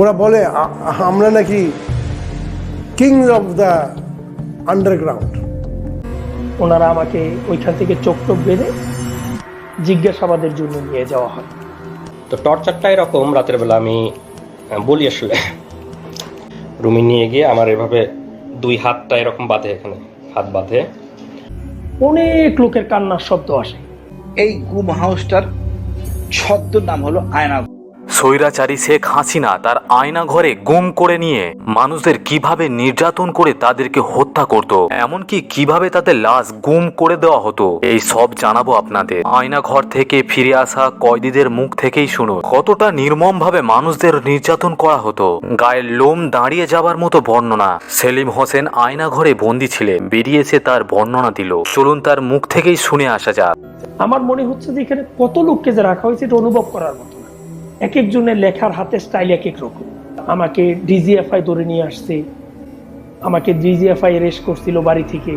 ওরা বলে আমরা নাকি কিংস অফ দ্য আন্ডারগ্রাউন্ড ওনারা আমাকে ওইখান থেকে চোখ টোক বেঁধে জিজ্ঞাসাবাদের জন্য নিয়ে যাওয়া হয়। তো টর্চারটা এরকম রাতের বেলা আমি বলি আসলে। রুমে নিয়ে গিয়ে আমার এভাবে দুই হাতটা এরকম বাঁধে এখানে হাত বাঁধে। অনেক লোকের কান্নার শব্দ আসে। এই গুম হাউসটার ছদ্ম নাম হলো আয়না স্বৈরাচারী শেখ হাসিনা তার আয়না ঘরে গুম করে নিয়ে মানুষদের কীভাবে নির্যাতন করে তাদেরকে হত্যা করত, এমনকি কীভাবে তাদের লাশ গুম করে দেওয়া হতো, এই সব জানাব আপনাদের। আয়না ঘর থেকে ফিরে আসা কয়েদিদের মুখ থেকেই শুনো কতটা নির্মম ভাবে মানুষদের নির্যাতন করা হতো। গায়ের লোম দাঁড়িয়ে যাবার মতো বর্ণনা। সেলিম হোসেন আয়না ঘরে বন্দি ছিলেন, বেরিয়ে এসে তার বর্ণনা দিল। চলুন তার মুখ থেকেই শুনে আসা যাক। আমার মনে হচ্ছে যে এখানে কত লোককে যে রাখা হয়েছে এটা অনুভব করার মতো। এক একজনের লেখার হাতে স্টাইল এক এক রকম। আমাকে ডিজিএফআই ধরে নিয়ে আসছে, আমাকে ডিজিএফআই রেস করছিল বাড়ি থেকে।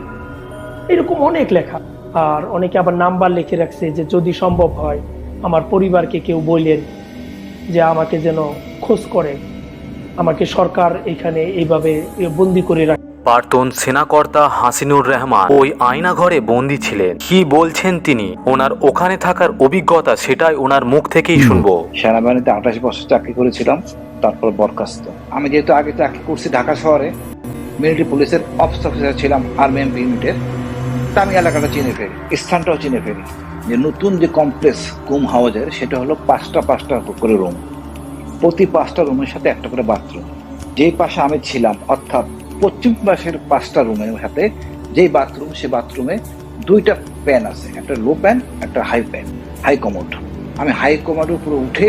এরকম অনেক লেখা। আর অনেকে আবার নাম্বার লিখে রাখছে যে, যদি সম্ভব হয়, আমার পরিবারকে কেউ বললেন যে, আমাকে যেন খোঁজ করে আমাকে সরকার এখানে এইভাবে বন্দি করে রাখে। প্রাক্তন সেনাকর্তা হাসিনুর রহমান ওই আয়না ঘরে বন্দি ছিলেন। কি বলছেন তিনি? ওনার ওখানে থাকার অভিজ্ঞতা সেটাই ওনার মুখ থেকেই শুনব। সেনাবাহিনীতে আঠাশ বছর চাকরি করেছিলাম তারপর বরখাস্ত। আমি যেহেতু আগে চাকরি করছি ঢাকা শহরে মিলিটারি পুলিশের অফিস অফিসার ছিলাম আর্মি এমপি ইউনিটের তা আমি এলাকাটা চিনে ফেলি স্থানটাও চিনে ফেলি। যে নতুন যে কমপ্লেক্স গুম হাউজের সেটা হলো পাঁচটা পাঁচটা করে রুম প্রতি পাঁচটা রুমের সাথে একটা করে বাথরুম যেই পাশে আমি ছিলাম অর্থাৎ পশ্চিম পাশের পাঁচটা রুমের সাথে যেই বাথরুম সে বাথরুমে দুইটা প্যান আছে, একটা লো প্যান একটা হাই প্যান হাই কমোড আমি হাই কমোডের উপরে উঠে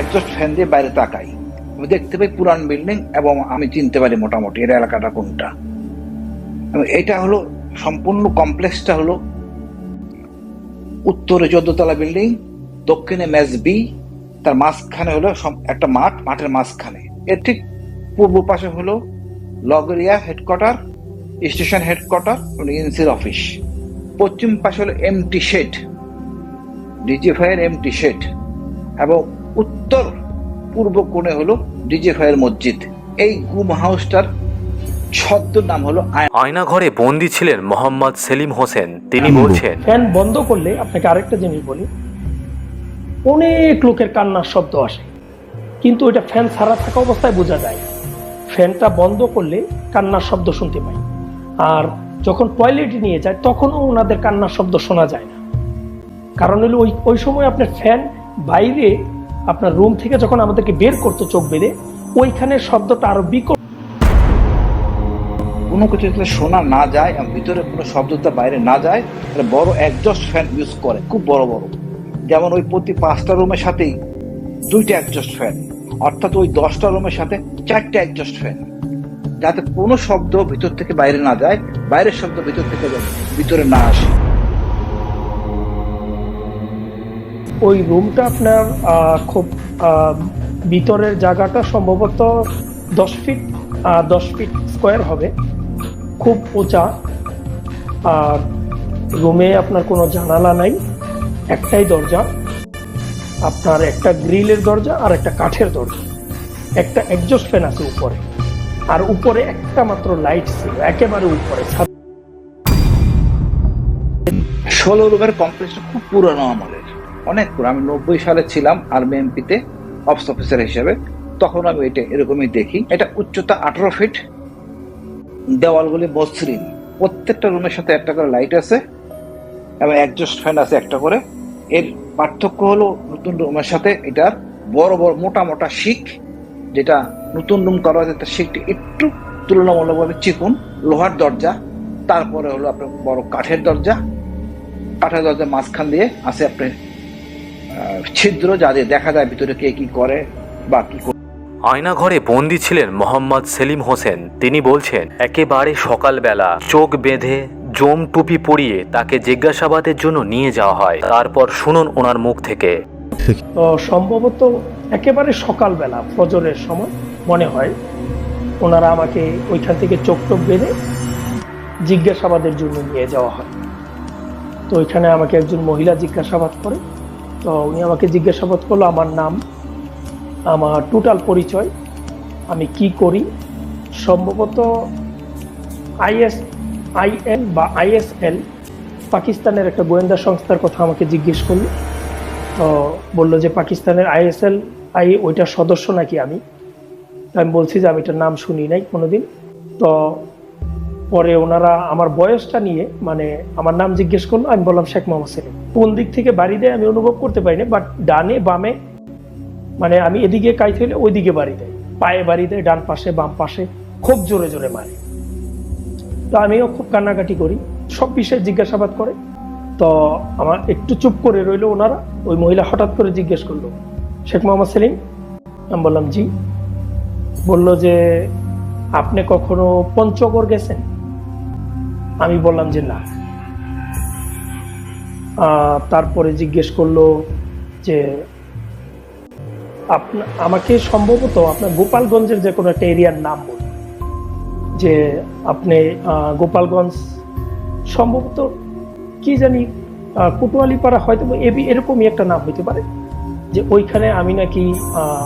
একজস্ট ফ্যান দিয়ে বাইরে তাকাই। আমি দেখতে পাই পুরান বিল্ডিং এবং আমি চিনতে পারি মোটামুটি এর এলাকাটা কোনটা। এটা হলো সম্পূর্ণ কমপ্লেক্সটা হলো উত্তরে চোদ্দতলা বিল্ডিং দক্ষিণে ম্যাচ বি তার মাঝখানে হলো একটা মাঠ, মাঠের মাঝখানে। এর ঠিক পূর্ব পাশে হলো লগরিয়া হেডকোয়ার্টার স্টেশন হেডকোয়ার্টার এনসির অফিস পশ্চিম পাশে হলো এমটি শেড ডিজিফাইয়ের এমটি শেড এবং উত্তর পূর্ব কোণে হলো ডিজিফাইয়ের মসজিদ এই গুম হাউসটার ছদ্ম নাম হলো আয়না আয়না ঘরে বন্দি ছিলেন মোহাম্মদ সেলিম হোসেন তিনি বলছেন ফ্যান বন্ধ করলে আপনাকে আরেকটা জিনিস বলি অনেক লোকের কান্নার শব্দ আসে কিন্তু এটা ফ্যান ছাড়া থাকা অবস্থায় বোঝা যায়। ফ্যানটা বন্ধ করলে কান্নার শব্দ শুনতে পাই। আর যখন টয়লেটে নিয়ে যায়, তখনও ওনাদের কান্নার শব্দ শোনা যায় না। কারণ হলো ওই ওই সময় আপনার ফ্যান বাইরে আপনার রুম থেকে যখন আমাদেরকে বের করতো চোখ বেঁধে, ওইখানে শব্দটা আরও বিকট কোনো কিছু যাতে শোনা না যায় ভিতরে কোনো শব্দটা বাইরে না যায়, তাহলে বড় একজস্ট ফ্যান ইউজ করে, খুব বড় বড়। যেমন ওই প্রতি পাঁচটা রুমের সাথেই দুইটা একজস্ট ফ্যান অর্থাৎ ওই দশটা রুমের সাথে চারটে একজস্ট ফ্যান যাতে কোনো শব্দ ভিতর থেকে বাইরে না যায়, বাইরের শব্দ ভিতর থেকে ভিতরে না আসে। ওই রুমটা আপনার খুব ভিতরের জায়গাটা সম্ভবত দশ ফিট দশ ফিট স্কোয়ার হবে। খুব উঁচা। আর রুমে আপনার কোনো জানালা নাই, একটাই দরজা। আপনার একটা গ্রিলের দরজা আর একটা কাঠের দরজা। একটা একজস্ট ফ্যান আছে উপরে। আর উপরে একটা মাত্র লাইট ছিল, একেবারে উপরে। ষোলো রুমের কমপ্লেক্সটা খুব পুরনো আমলের। অনেক পুরো আমি নব্বই সালে ছিলাম আর্মি এমপিতে অফিস অফিসার হিসেবে। তখন আমি এটা এরকমই দেখি। এটা উচ্চতা আঠারো ফিট দেওয়ালগুলি মসৃণ। প্রত্যেকটা রুমের সাথে একটা করে লাইট আছে, এবং একজস্ট ফ্যান আছে একটা করে। এর পার্থক্য হলো নতুন রুমের সাথে এটার বড় বড় মোটা মোটা শিক যেটা নতুন রুম করা হয়েছে তার শিকটি একটু তুলনামূলকভাবে চিকুন লোহার দরজা তারপরে হলো আপনার বড় কাঠের দরজা। কাঠের দরজার মাঝখান দিয়ে আছে আপনার ছিদ্র যা দিয়ে দেখা যায় ভিতরে কে কি করে বা কি করে। আয়না ঘরে বন্দি ছিলেন মোহাম্মদ সেলিম হোসেন। তিনি বলছেন একেবারে সকালবেলা চোখ বেঁধে জম টুপি পরিয়ে তাকে জিজ্ঞাসাবাদের জন্য নিয়ে যাওয়া হয়। তারপর শুনুন ওনার মুখ থেকে। সম্ভবত একেবারে সকালবেলা, ফজরের সময় মনে হয়। ওনারা আমাকে ওইখান থেকে চোখ টোক বেঁধে জিজ্ঞাসাবাদের জন্য নিয়ে যাওয়া হয়। তো ওইখানে আমাকে একজন মহিলা জিজ্ঞাসাবাদ করে। তো উনি আমাকে জিজ্ঞাসাবাদ করল, আমার নাম, আমার টোটাল পরিচয়, আমি কি করি? সম্ভবত আইএস আইএল বা আইএসএল, পাকিস্তানের একটা গোয়েন্দা সংস্থার কথা আমাকে জিজ্ঞেস করল। তো বলল যে, পাকিস্তানের আইএসএল আই ওইটার সদস্য নাকি আমি? আমি বলছি যে আমি এটার নাম শুনি নাই কোনোদিন। তো পরে ওনারা আমার বয়সটা নিয়ে মানে আমার নাম জিজ্ঞেস করল, আমি বললাম, শেখ মোহাম্মদ সেলিম, কোন দিক থেকে বাড়ি দেয় আমি অনুভব করতে পারিনি বাট ডানে বামে মানে আমি এদিকে কাইতে হলে ওইদিকে বাড়ি দেয়। পায়ে বাড়ি দেয়, ডান পাশে, বাম পাশে, খুব জোরে জোরে মারে। তো আমিও খুব কান্নাকাটি করি, সব বিষয়ে জিজ্ঞাসাবাদ করে। তো আমার একটু চুপ করে রইল ওনারা, ওই মহিলা হঠাৎ করে জিজ্ঞেস করল শেখ মোহাম্মদ সেলিম। আমি বললাম জি। বলল যে আপনি কখনো পঞ্চগড় গেছেন? আমি বললাম যে না। তারপরে জিজ্ঞেস করল যে আমাকে সম্ভবত আপনার গোপালগঞ্জের যে কোনো একটা এরিয়ার নাম বলুন। যে আপনি গোপালগঞ্জ সম্ভবত কি জানি আহ, কোতোয়ালিপাড়া হয়তো এরকমই একটা নাম হইতে পারে। যে ওইখানে আমি নাকি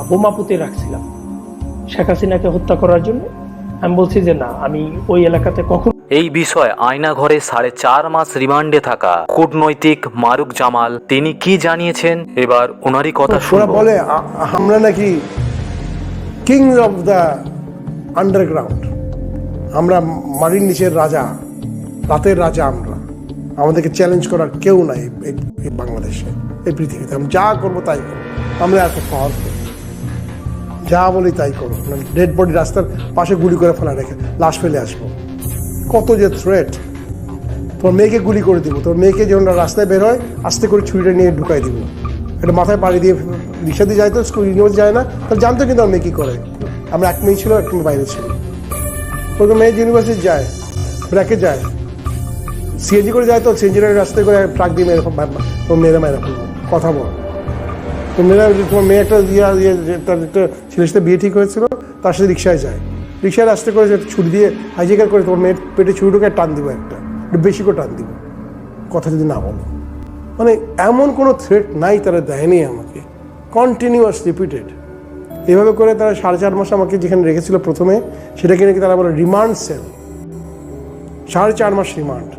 বোমা পুঁতে রাখছিলাম। শেখ হাসিনাকে হত্যা করার জন্য। আমি বলছি যে না আমি ওই এলাকাতে কখন এই বিষয়ে আয়না ঘরে সাড়ে চার মাস রিমান্ডে থাকা কূটনৈতিক মারুক জামাল তিনি কি জানিয়েছেন? এবার ওনারই কথা শোনা বলে আমরা নাকি কিং অফ দ্য আন্ডারগ্রাউন্ড আমরা মাটির নিচের রাজা রাতের রাজা আমরা। আমাদেরকে চ্যালেঞ্জ করার কেউ নাই এই বাংলাদেশে। এই পৃথিবীতে আমরা যা করব তাই করব। আমরা এত পাওয়ারফুল যা বলি তাই করো ডেড বডি রাস্তার পাশে গুলি করে ফেলা রেখে লাশ ফেলে আসব। কত যে থ্রেট তোর মেয়েকে গুলি করে দিব। তোর মেয়েকে যখন রাস্তায় বের হয়, আস্তে করে ছুরিটা নিয়ে ঢুকাই দিব। এটা মাথায় বাড়ি দিয়ে রিক্সা দিয়ে যায় তো, স্কুল ইউনিভার্সিটি যায় না। তাহলে জানতো কিন্তু আমার মেয়ে কী করে। আমরা এক মেয়ে ছিল এক মেয়ে বাইরে ছিল। ওই মেয়ে ইউনিভার্সিটি যায় ব্র্যাকে যায়। সিএনজি করে যায় তো সিএনজি রাস্তায় করে ট্রাক দিয়ে মেরে মেয়েরা মেরে ফেলব কথা বল। তো মেয়েরা তোমার মেয়ে একটা ইয়া তার একটা ছেলের সাথে বিয়ে ঠিক হয়েছিল, তার সাথে রিক্সায় যায়। রিক্সায় আসতে করে ছুরি দিয়ে হাইজেকার করে তোমার মেয়ের পেটে ছুরি ঢুকে টান দিব একটা। একটু বেশি করে টান দিব। কথা যদি না বলো। মানে এমন কোনো থ্রেট নাই তারা দেয়নি আমাকে। কন্টিনিউয়াস রিপিটেড এভাবে করে তারা সাড়ে চার মাস আমাকে যেখানে রেখেছিল প্রথমে, সেটাকে নাকি তারা বলে রিমান্ড সেল সাড়ে চার মাস রিমান্ড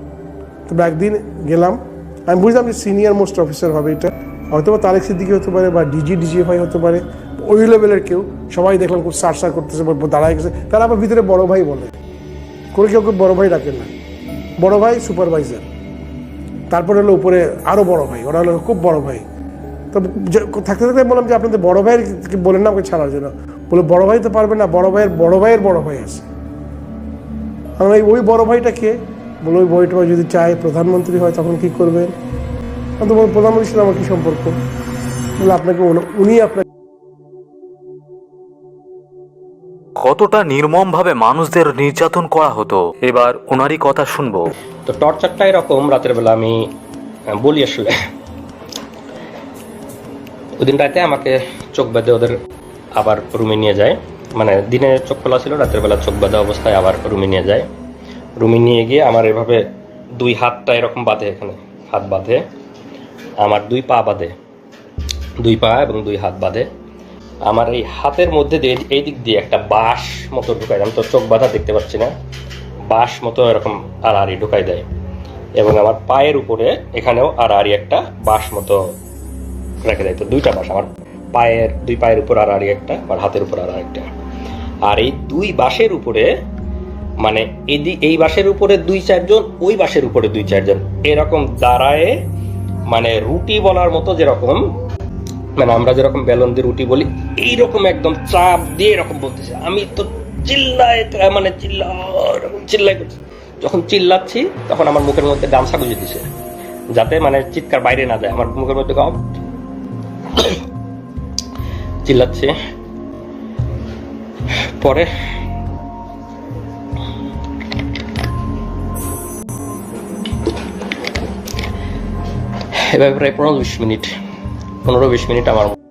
তবে একদিন গেলাম আমি বুঝলাম যে সিনিয়র মোস্ট অফিসার হবে এটা। হয়তো বা তারেক সিদ্দিকি হতে পারে বা ডিজি ডিজিএফআই হতে পারে। ওই লেভেলের কেউ। সবাই দেখলাম খুব সার সার করতেছে দাঁড়ায় গেছে। তারা আবার ভিতরে বড় ভাই বলে। করে কেউ কেউ বড় ভাই ডাকেন না। বড় ভাই সুপারভাইজার তারপরে হলো উপরে আরও বড় ভাই। ওরা হলো খুব বড় ভাই। তো থাকতে থাকতে বললাম যে, আপনাদের বড় ভাইয়ের বলেন না আমাকে ছাড়ার জন্য। বলে, বড় ভাই তো পারবে না। বড় ভাইয়ের বড় ভাইয়ের বড় ভাই আছে। আমি ওই বড় ভাইটা ওই বইটা যদি চায় প্রধানমন্ত্রী হয় তখন কি করবেন তো বললাম, প্রধানমন্ত্রীর সাথে আমার কি সম্পর্ক? বলে আপনাকে উনি- উনি আপনাকে কতটা নির্মমভাবে মানুষদের নির্যাতন করা হতো? এবার ওনারই কথা শুনব। তো টর্চারটা এরকম রাতের বেলা আমি বলি আসলে। ওই দিন রাতে আমাকে চোখ বেঁধে ওদের আবার রুমে নিয়ে যায়। মানে দিনে চোখ খোলা ছিল রাতের বেলা চোখ বাঁধা অবস্থায় আবার রুমে নিয়ে যায়। রুমে নিয়ে গিয়ে আমার এভাবে দুই হাতটা এরকম বাঁধে এখানে। হাত বাঁধে, আমার দুই পা বাঁধে। দুই পা এবং দুই হাত বাঁধে। আমার এই হাতের মধ্যে দিয়ে এই দিক দিয়ে একটা বাঁশ মতো ঢুকাই আমি তো চোখ বাঁধা দেখতে পাচ্ছি না। বাঁশ মতো এরকম আড়াআড়ি ঢুকাই দেয়। এবং আমার পায়ের উপরে এখানেও আড়াআড়ি একটা বাঁশ মতো রেখে দেয়। তো দুইটা বাঁশ, আমার পায়ের, দুই পায়ের উপর আড়াআড়ি একটা আর হাতের উপর আর একটা। আর এই দুই বাঁশের উপরে মানে এদি, এই বাঁশের উপরে দুই চারজন, ওই বাঁশের উপরে দুই চারজন। এরকম দাঁড়ায় মানে রুটি বলার মতো যেরকম মানে আমরা যেরকম বেলন দিয়ে রুটি বলি, এইরকম একদম চাপ দিয়ে এরকম বলতেছে। আমি তো চিল্লায় মানে চিল্লা চিল্লাই করছি যখন চিল্লাচ্ছি, তখন আমার মুখের মধ্যে গামছা গুঁজে দিছে, যাতে মানে চিৎকার বাইরে না যায়। আমার মুখের মধ্যে গাম চিল্লাচ্ছে। পরে এভাবে প্রায় পনেরো বিশ মিনিট পনেরো বিশ মিনিট আমার